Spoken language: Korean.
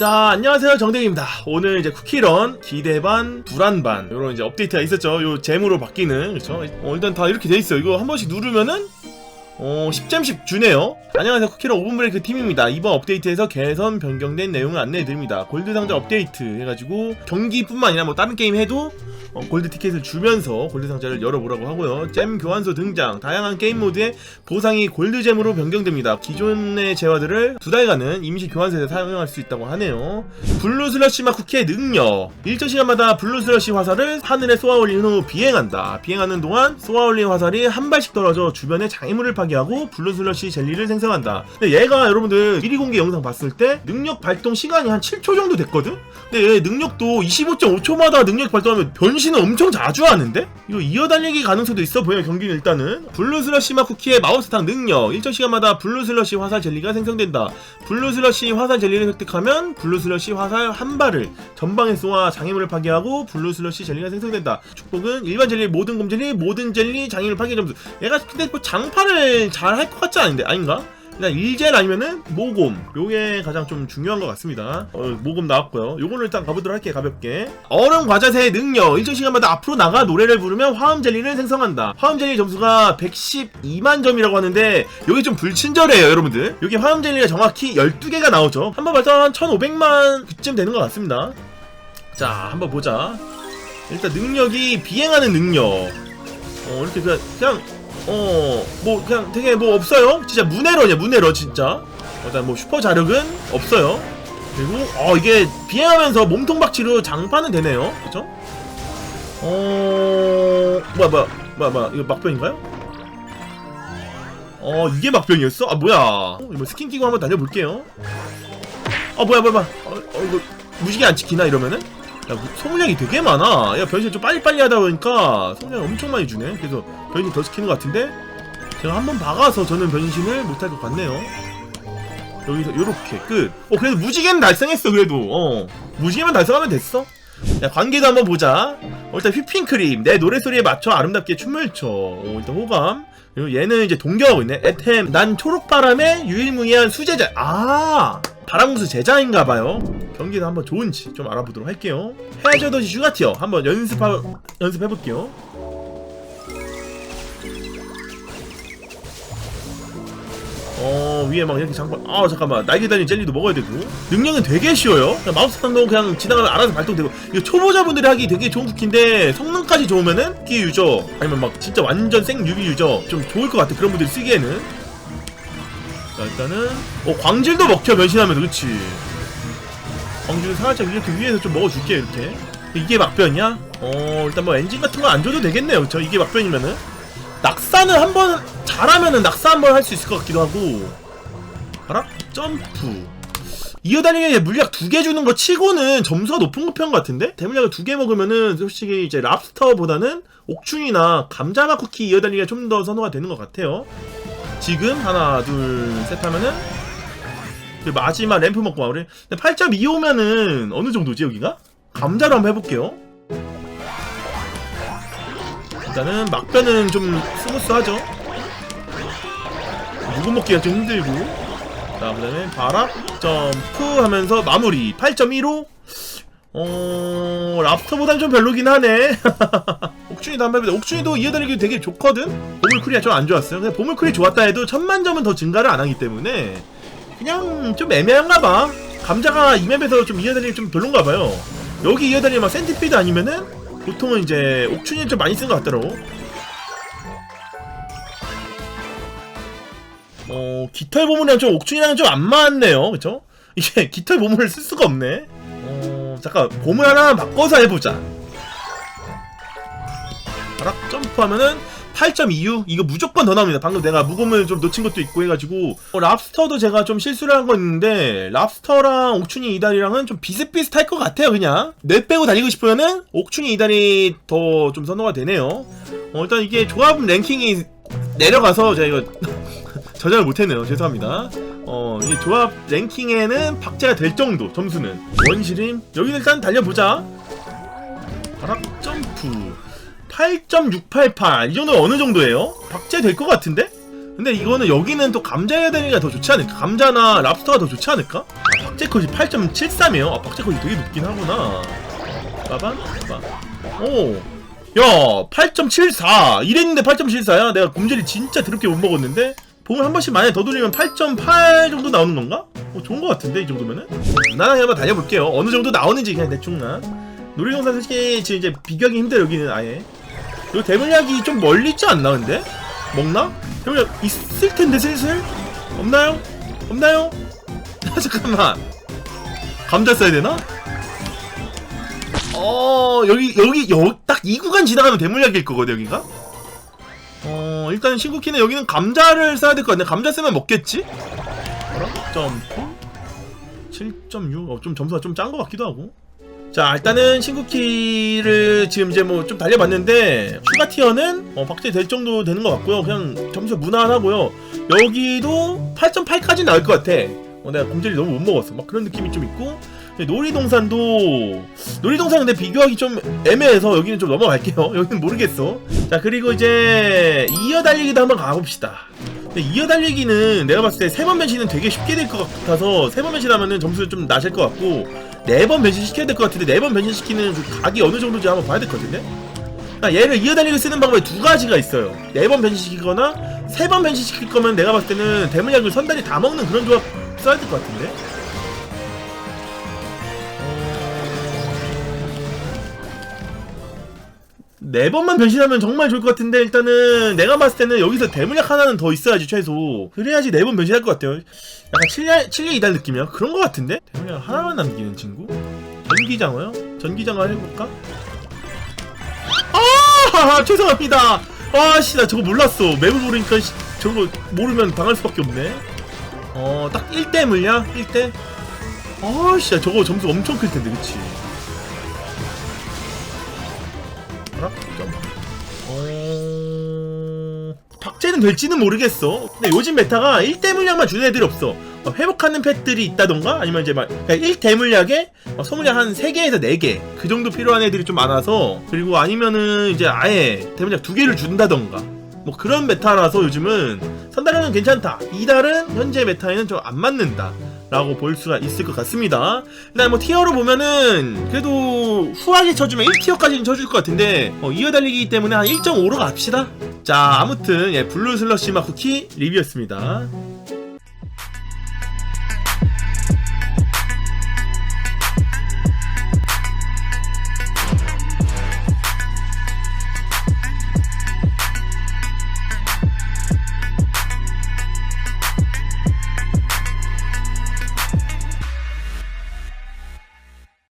자 안녕하세요. 정댕입니다. 오늘 이제 쿠키런 기대반 불안반 이런 이제 업데이트가 있었죠. 요 잼으로 바뀌는 그쵸 어, 일단 다 이렇게 돼 있어요. 이거 한 번씩 누르면은 어 10잼씩 주네요. 안녕하세요. 쿠키런 5분 브레이크 팀입니다. 이번 업데이트에서 개선 변경된 내용을 안내해드립니다. 골드 상자 업데이트 해가지고 경기뿐만 아니라 뭐 다른 게임 해도 어, 골드 티켓을 주면서 골드 상자를 열어보라고 하고요. 잼 교환소 등장, 다양한 게임 모드의 보상이 골드 잼으로 변경됩니다. 기존의 재화들을 두 달간은 임시 교환소에서 사용할 수 있다고 하네요. 블루 슬러시 마 쿠키의 능력. 일정 시간마다 블루 슬러시 화살을 하늘에 쏘아 올린 후 비행한다. 비행하는 동안 쏘아 올린 화살이 한 발씩 떨어져 주변의 장애물을 파괴하고 블루 슬러시 젤리를 생성한다. 근데 얘가 여러분들 미리 공개 영상 봤을 때 능력 발동 시간이 한 7초 정도 됐거든? 근데 얘 능력도 25.5초마다 능력 발동하면 변 신을 엄청 자주 하는데? 이거 이어달리기 가능성도 있어 보여요 경기는 일단은. 블루 슬러시 마 쿠키의 마우스탕 능력. 일정 시간마다 블루 슬러시 화살 젤리가 생성된다. 블루 슬러시 화살 젤리를 획득하면 블루 슬러시 화살 한 발을 전방에 쏘아 장애물을 파괴하고 블루 슬러시 젤리가 생성된다. 축복은 일반 젤리 모든 곰 젤리 모든 젤리 장애물 파괴 점수. 얘가 근데 뭐 장판을 잘 할 것 같지 않은데? 아닌가? 일단 일젤 아니면은 모곰 요게 가장 좀 중요한 것 같습니다. 어, 모곰 나왔고요. 요거는 일단 가보도록 할게요 가볍게. 얼음 과자새의 능력. 일정 시간마다 앞으로 나가 노래를 부르면 화음 젤리를 생성한다. 화음 젤리 점수가 112만 점이라고 하는데 요게 좀 불친절해요 여러분들. 요게 화음 젤리가 정확히 12개가 나오죠. 한번 발전 1500만 그쯤 되는 것 같습니다. 자 한번 보자. 일단 능력이 비행하는 능력. 어 이렇게 그냥, 그냥 어, 뭐, 그냥 되게 뭐 없어요. 진짜 문에러냐, 문에러, 진짜. 일단 뭐 슈퍼 자력은 없어요. 그리고, 어, 이게 비행하면서 몸통 박치로 장판은 되네요. 그쵸? 어, 뭐야, 뭐야, 뭐야, 뭐야, 이거 막변인가요? 어, 이게 막변이었어? 아, 뭐야. 어, 이거 스킨 끼고 한번 다녀볼게요. 어, 뭐야, 뭐야, 뭐야. 어, 어 이거 무지개 안 찍히나, 이러면은? 야, 뭐 소물량이 되게 많아. 야, 변신 좀 빨리빨리 하다 보니까 소물량 엄청 많이 주네. 그래서 변신 더 시키는 것 같은데? 제가 한번 박아서 저는 변신을 못할 것 같네요. 여기서 요렇게 끝. 어, 그래도 무지개는 달성했어, 그래도. 어. 무지개만 달성하면 됐어. 야, 관계도 한번 보자. 어, 일단 휘핑크림. 내 노래소리에 맞춰 아름답게 춤을 춰. 어, 일단 호감. 그리고 얘는 이제 동경하고 있네. 에템. 난 초록바람의 유일무이한 수제자. 아! 바람구스 제자인가 봐요. 경기도 한번 좋은지 좀 알아보도록 할게요. 해저도시 슈가티어. 한번 연습하, 연습해 볼게요. 어 위에 막 이렇게 장판 아 잠깐만. 날개 달린 젤리도 먹어야 되고. 능력은 되게 쉬워요. 그냥 마우스 탄도 그냥 지나가면 알아서 발동되고. 이거 초보자분들이 하기 되게 좋은 쿠키인데 성능까지 좋으면은 쿠키 유저 아니면 막 진짜 완전 생 유비 유저 좀 좋을 것 같아 그런 분들이 쓰기에는 자 일단은 어 광질도 먹혀 변신하면서 그치? 광질 살짝 이렇게 위에서 좀 먹어줄게 이렇게. 이게 막변이야? 어 일단 뭐 엔진 같은 거 안 줘도 되겠네요. 그쵸 이게 막변이면은. 낙사는 한번 잘하면은 낙사 한번 할 수 있을 것 같기도 하고. 알아? 점프. 이어다니게 물약 두 개 주는 거 치고는 점수가 높은 거 편 같은데? 대물약을 두 개 먹으면은 솔직히 이제 랍스터보다는 옥충이나 감자맛 쿠키 이어다니기가 좀 더 선호가 되는 것 같아요 지금 하나 둘 셋 하면은 그 마지막 램프 먹고 마무리. 8.25면은 어느 정도지 여기가? 감자로 한번 해볼게요. 일단은 막변은 좀 스무스하죠? 누구 먹기가 좀 힘들고. 자 그다음에 바락 점프 하면서 마무리. 8.15 어... 랍스터보단 좀 별로긴 하네 한번 해보자 옥준이도 이어다니기 되게 좋거든 보물쿨이 좀안 좋았어요 근데 보물쿨이 좋았다 해도 천만 점은 더 증가를 안 하기 때문에 그냥 좀 애매한가 봐 감자가 이 맵에서 좀 이어다니기 좀 별론가 봐요 여기 이어다니기 막 센티피드 아니면은 보통은 이제 옥춘이 좀 많이 쓴 것 같더라고. 어 깃털 보물이랑 좀 옥춘이랑 좀 안 맞네요, 그쵸? 이게 깃털 보물을 쓸 수가 없네. 어 잠깐 보물 하나 바꿔서 해보자. 바락 점프하면은 8.26 이거 무조건 더 나옵니다. 방금 내가 무검을 좀 놓친 것도 있고 해가지고 어, 랍스터도 제가 좀 실수를 한 거 있는데 랍스터랑 옥춘이 이달이랑은 좀 비슷비슷할 것 같아요. 그냥 뇌 빼고 다니고 싶으면은 옥춘이 이달이 더 좀 선호가 되네요. 어, 일단 이게 조합 랭킹이 내려가서 제가 이거 저장을 못했네요. 죄송합니다. 어 이게 조합 랭킹에는 박제가 될 정도 점수는 원시림 여기 일단 달려보자. 바락 점프 8.688. 이 정도는 어느 정도예요? 박제 될 것 같은데? 근데 이거는 여기는 또 감자 해야 되니까 더 좋지 않을까? 감자나 랍스터가 더 좋지 않을까? 박제컷이 8.73이에요 아 박제컷이 되게 높긴 하구나 빠밤 빠 오. 야 8.74 이랬는데 8.74야 내가 곰젤이 진짜 더럽게 못 먹었는데 봉을 한 번씩 만약에 더 돌리면 8.8 정도 나오는 건가? 어, 좋은 것 같은데 이 정도면은 나랑 한번 달려볼게요 어느 정도 나오는지 그냥 대충 나 놀이동산 솔직히 지금 이제 비교하기 힘들어 여기는 아예 이거 대물약이 좀 멀리 있지 않나 근데? 먹나? 대물약 있을 텐데 슬슬? 없나요? 없나요? 잠깐만 감자 써야 되나? 어 여기 여기 딱 이 구간 지나가면 대물약일 거거든 여기가? 어 일단 신구키는 여기는 감자를 써야 될 것 같네 감자 쓰면 먹겠지? 점프 7.6 어, 좀 점수가 좀 짠 것 같기도 하고 자 일단은 신구키를 지금 이제 뭐 좀 달려봤는데 추가 티어는 어, 박제 될 정도 되는 것 같고요. 그냥 점수 무난하고요. 여기도 8.8까지 나올 것 같아. 어, 내가 곰젤이 너무 못 먹었어. 막 그런 느낌이 좀 있고. 놀이동산도 놀이동산 근데 비교하기 좀 애매해서 여기는 좀 넘어갈게요. 여기는 모르겠어. 자 그리고 이제 이어 달리기도 한번 가봅시다. 근데 이어 달리기는 내가 봤을 때 세 번 변신은 되게 쉽게 될 것 같아서 세 번 변신하면은 점수 좀 나실 것 같고 네 번 변신 시켜야 될 것 같은데 네 번 변신 시키는 그 각이 어느 정도인지 한번 봐야 될 것 같은데 얘를 이어달리기 쓰는 방법이 두 가지가 있어요. 네 번 변신시키거나 세 번 변신시킬 거면 내가 봤을 때는 대문약을 선단이 다 먹는 그런 조합 써야 될 것 같은데 네 번만 변신하면 정말 좋을 것 같은데 일단은 내가 봤을 때는 여기서 대물약 하나는 더 있어야지 최소. 그래야지 네 번 변신할 것 같아요. 약간 7년, 7년 이달 느낌이야? 그런 것 같은데? 대물약 하나만 남기는 친구? 전기장어요? 전기장어 해볼까? 아! 죄송합니다. 아씨 나 저거 몰랐어. 맵을 모르니까 씨, 저거 모르면 당할 수밖에 없네. 어딱 1대 물량? 1대 아씨 나 저거 점수 엄청 클 텐데 그치 점. 어... 박제는 될지는 모르겠어. 근데 요즘 메타가 1대 물약만 주는 애들이 없어. 어, 회복하는 펫들이 있다던가 아니면 이제 막 그러니까 1대 물약에 어, 소물약 한 3개에서 4개 그 정도 필요한 애들이 좀 많아서 그리고 아니면은 이제 아예 대물약 2개를 준다던가 뭐 그런 메타라서 요즘은 선달은 괜찮다. 이달은 현재 메타에는 좀 안 맞는다. 라고 볼 수가 있을 것 같습니다. 일단 뭐 티어로 보면은 그래도 후하게 쳐주면 1티어까지는 쳐줄 것 같은데 어, 이어 달리기 때문에 한 1.5로 갑시다. 자 아무튼 예, 블루 슬러시 마쿠키 리뷰였습니다.